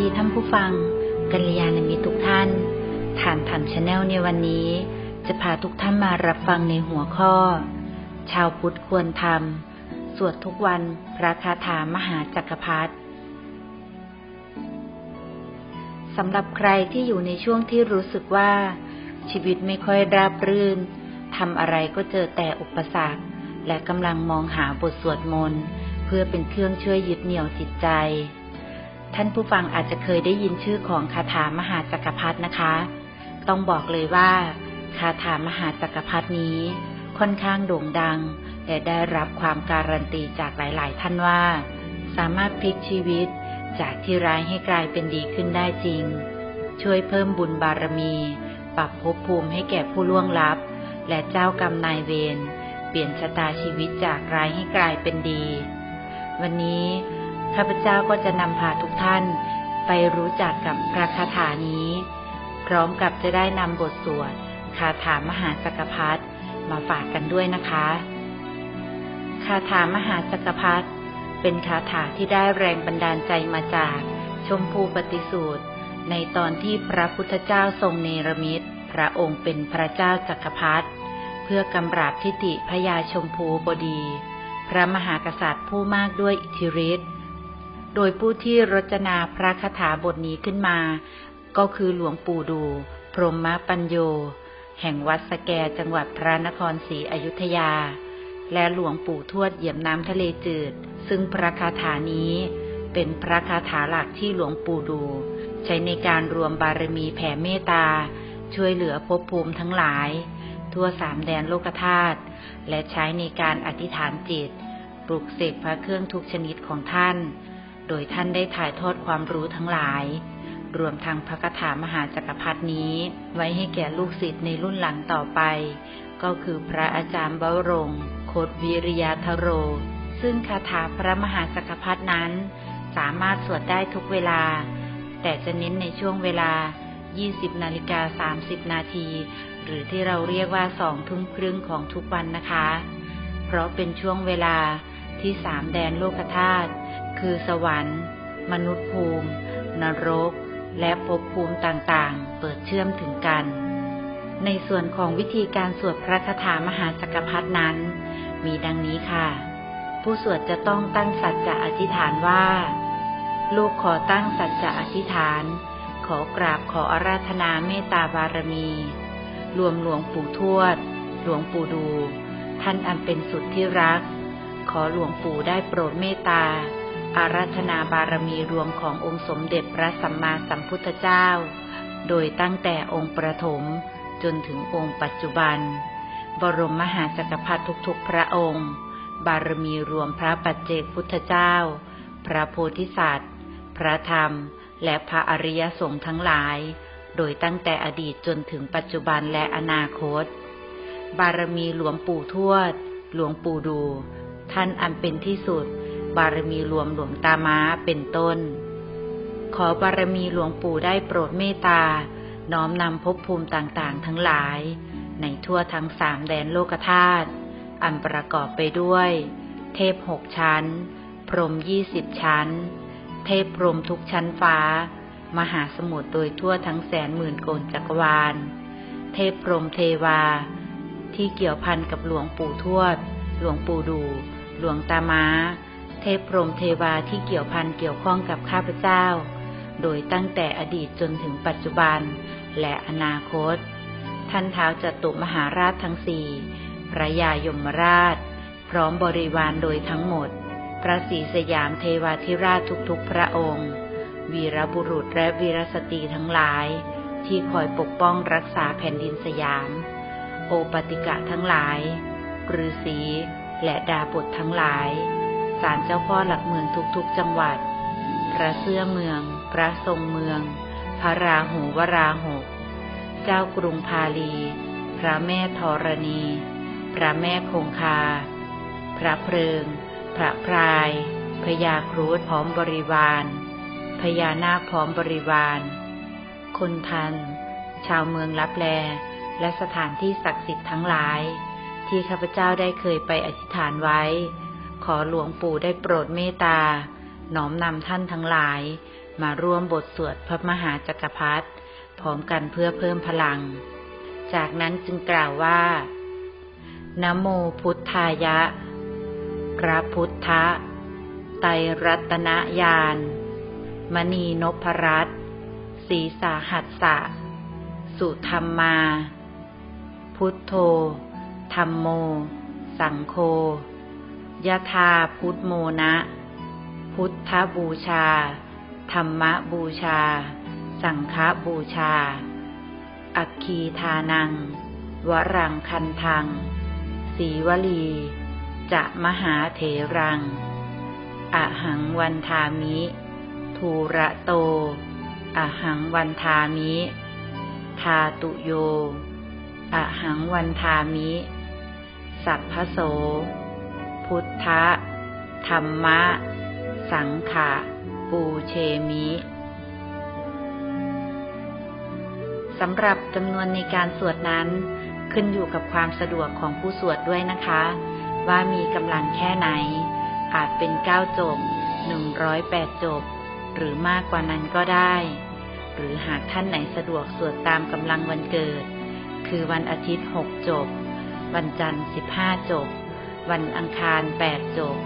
ดีท่านผู้ฟังกัลยาณมิตรทุกท่านฐานธรรมชาแนลในวันนี้ จะพาทุกท่านมารับฟังในหัวข้อ ชาวพุทธควรทำสวดทุกวันพระคาถามหาจักรพรรดิสำหรับใครที่อยู่ในช่วงที่รู้สึกว่า ชีวิตไม่ค่อยราบรื่นทำอะไรก็เจอแต่อุปสรรค และกำลังมองหาบทสวดมนต์ เพื่อเป็นเครื่องช่วยยึดเหนี่ยวจิตใจ ท่านผู้ฟังอาจจะเคยได้ยินชื่อของคาถามหาจักรพรรดินะคะ ต้องบอกเลยว่า คาถามหาจักรพรรดินี้ ค่อนข้างโด่งดัง และได้รับความการันตีจากหลาย ๆ ท่านว่า สามารถพลิกชีวิตจากที่ร้ายให้กลายเป็นดีขึ้นได้จริง ช่วยเพิ่มบุญบารมี ปรับภพภูมิให้แก่ผู้ล่วงลับ และเจ้ากรรมนายเวรเปลี่ยนชะตาชีวิตจากร้ายให้กลายเป็นดี วันนี้ ข้าพเจ้าก็จะนำพาทุกท่านไปรู้จักกับพระคาถานี้ พร้อมกับจะได้นำบทสวดคาถามหาจักรพรรดิมาฝากกันด้วยนะคะ คาถามหาจักรพรรดิเป็นคาถาที่ได้แรงบันดาลใจมาจากชมพูปฏิสูตร ในตอนที่พระพุทธเจ้าทรงเนรมิตพระองค์เป็นพระเจ้าจักรพรรดิเพื่อกำราบทิฏฐิพระยาชมพูบดี พระมหากษัตริย์ผู้มากด้วยอิทธิฤทธิ์ โดยผู้ที่รจนาพระคาถาบทนี้ขึ้นมา ก็คือหลวงปู่ดู พรหมปัญโย แห่งวัดสแกจังหวัดพระนครศรีอยุธยา และหลวงปู่ทวดเหยียบน้ำทะเลจืด ซึ่งพระคาถานี้เป็นพระคาถาหลักที่หลวงปู่ดู ใช้ในการรวมบารมีแผ่เมตตา ช่วยเหลือภพภูมิทั้งหลาย ทั่วสามแดนโลกธาตุและใช้ในการอธิษฐานจิต ปลุกเสกพระเครื่องทุกชนิดของท่าน โดยท่านได้ถ่ายทอดความรู้ทั้งหลาย รวมทั้งพระคาถามหาจักรพรรดินี้ ไว้ให้แก่ลูกศิษย์ในรุ่นหลังต่อไป ก็คือพระอาจารย์บวรงโคตวิริยาทโร ซึ่งคาถาพระมหาจักรพรรดินั้น สามารถสวดได้ทุกเวลา แต่จะเน้นในช่วงเวลา 20นาฬิกา30 นาที หรือที่เราเรียกว่าสองทุ่มครึ่งของทุกวันนะคะ เพราะเป็นช่วงเวลาที่สามแดนโลกธาตุ คือสวรรค์ มนุษย์ภูมิ นรก และภพภูมิต่างๆ เปิดเชื่อมถึงกัน ในส่วนของวิธีการสวดพระคาถามหาจักรพรรดนั้น มีดังนี้ค่ะ ผู้สวดจะต้องตั้งสัจจะอธิษฐานว่า ลูกขอตั้งสัจจะอธิษฐาน ขอกราบขออาราธนาเมตตาบารมี รวมหลวงปู่ทวด หลวงปู่ดู ท่านอันเป็นสุดที่รักขอหลวงปู่ได้โปรดเมตตา อาราธนาบารมีรวมขององค์สมเด็จพระสัมมาสัมพุทธเจ้า โดยตั้งแต่องค์ประถมจนถึงองค์ปัจจุบัน บรมมหาจักรพรรดิทุกๆ พระองค์ บารมีรวมพระปัจเจกพุทธเจ้า พระโพธิสัตว์ พระธรรม และพระอริยสงฆ์ทั้งหลาย โดยตั้งแต่อดีตจนถึงปัจจุบันและอนาคต บารมีหลวงปู่ทวด หลวงปู่ดู ท่านอันเป็นที่สุด บารมีรวมหลวงตาม้าเป็นต้น ขอบารมีหลวงปู่ได้โปรดเมตตา น้อมนำภพภูมิต่างๆ ทั้งหลาย ในทั่วทั้งสามแดนโลกธาตุอันประกอบไปด้วย เทพหกชั้น พรหมยี่สิบชั้น เทพพรหมทุกชั้นฟ้า มหาสมุทรโดยทั่วทั้งแสนหมื่นโกนจักรวาล เทพพรหมเทวา ที่เกี่ยวพันกับหลวงปู่ทวด หลวงปู่ดู หลวงตาม้า เทพพรมเทวาที่เกี่ยวพันเกี่ยวข้องกับข้าพเจ้า โดยตั้งแต่อดีตจนถึงปัจจุบัน และอนาคต ท่านเท้าจตุมหาราชทั้งสี่พระยายมราช พร้อมบริวารโดยทั้งหมด พระศรีสยามเทวาธิราชทุกๆพระองค์ วีรบุรุษและวีรสตรีทั้งหลาย ที่คอยปกป้องรักษาแผ่นดินสยาม โอปติกะทั้งหลายฤาษีและดาบททั้งหลาย ศาลเจ้าพ่อหลักเมืองทุกๆจังหวัด พระเสื้อเมือง พระทรงเมือง พระราหูวราหก เจ้ากรุงพาลี พระแม่ธรณี พระแม่คงคา พระเพลิง พระพราย พญาครุฑพร้อมบริวาร พญานาคพร้อมบริวาร คนทัน ชาวเมืองลับแล และสถานที่ศักดิ์สิทธิ์ทั้งหลายที่ข้าพเจ้าได้เคยไปอธิษฐานไว้ ขอหลวงปู่ได้โปรดเมตตา น้อมนำท่านทั้งหลาย มาร่วมบทสวดพระมหาจักรพรรดิพร้อมกันเพื่อเพิ่มพลัง จากนั้นจึงกล่าวว่านะโมพุทธายะ พระพุทธะ ไตรรัตนญาณ มณีนพรัตน์ศีสาหัสสะ สุธรรมมา พุทโธ ธรรมโม สังโฆ ยะธาพุทโมนะ พุทธบูชา ธรรมบูชา สังฆบูชา อัคคีทานัง วรังคันทัง สีวลี จะมหาเถรัง อหังวันทามิ ทูระโต อหังวันทามิ ทาตุโย อหังวันทามิ สัพพโส พุทธะ ธรรมะ สังขะ ปูเชมิสำหรับจำนวนในการสวดนั้น ขึ้นอยู่กับความสะดวกของผู้สวดด้วยนะคะ ว่ามีกำลังแค่ไหน อาจเป็นเก้าจบหนึ่งร้อยแปดจบ หรือมากกว่านั้นก็ได้ หรือหากท่านไหนสะดวกสวดตามกำลังวันเกิด คือวันอาทิตย์หกจบ วันจันทร์สิบห้าจบ วันอังคารแปดจบ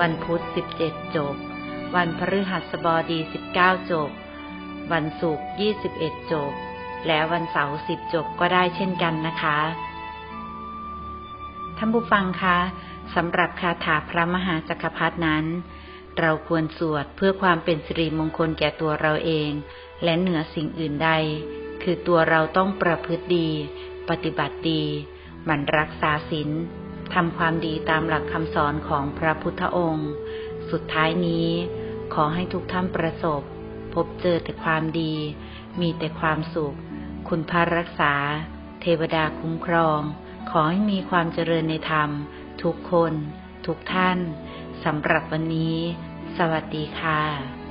วันพุธสิบเจ็ดจบ วันพฤหัสบดีสิบเก้าจบ วันศุกร์ยี่สิบเอ็ดจบ และวันเสาร์สิบจบก็ได้เช่นกันนะคะท่านผู้ฟังคะสำหรับคาถาพระมหาจักรพรรดนั้น เราควรสวดเพื่อความเป็นสิริมงคลแก่ตัวเราเอง และเหนือสิ่งอื่นใด คือตัวเราต้องประพฤติดี ปฏิบัติดี มันรักษาศีล ทำความดีตามหลักคำสอนของพระพุทธองค์ สุดท้ายนี้ขอให้ทุกท่านประสบ พบเจอแต่ความดี มีแต่ความสุข คุณพระรักษา เทวดาคุ้มครอง ขอให้มีความเจริญในธรรม ทุกคน ทุกท่านสำหรับวันนี้ สวัสดีค่ะ